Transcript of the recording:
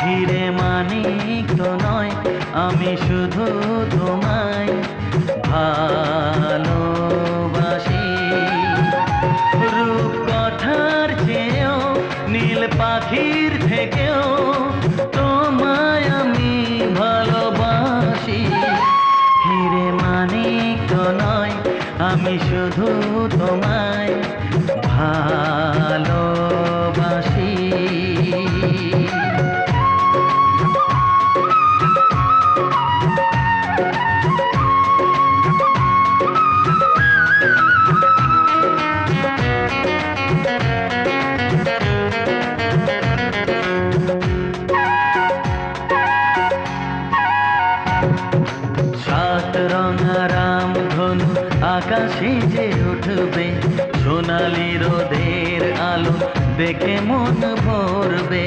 হিরে মানিক তো নয়, আমি শুধু তোমায় ভালোবাসি। রূপ কথার চেয়েও, নীল পাখির থেকেও তোমায় আমি ভালোবাসি। হিরে মানিক তো নয়, আমি শুধু তোমায় ভালোবাসি। সাত রঙারাম ধনু আকাশে যে উঠবে সোনালি রোদের আলো দেখে মন ভরবে।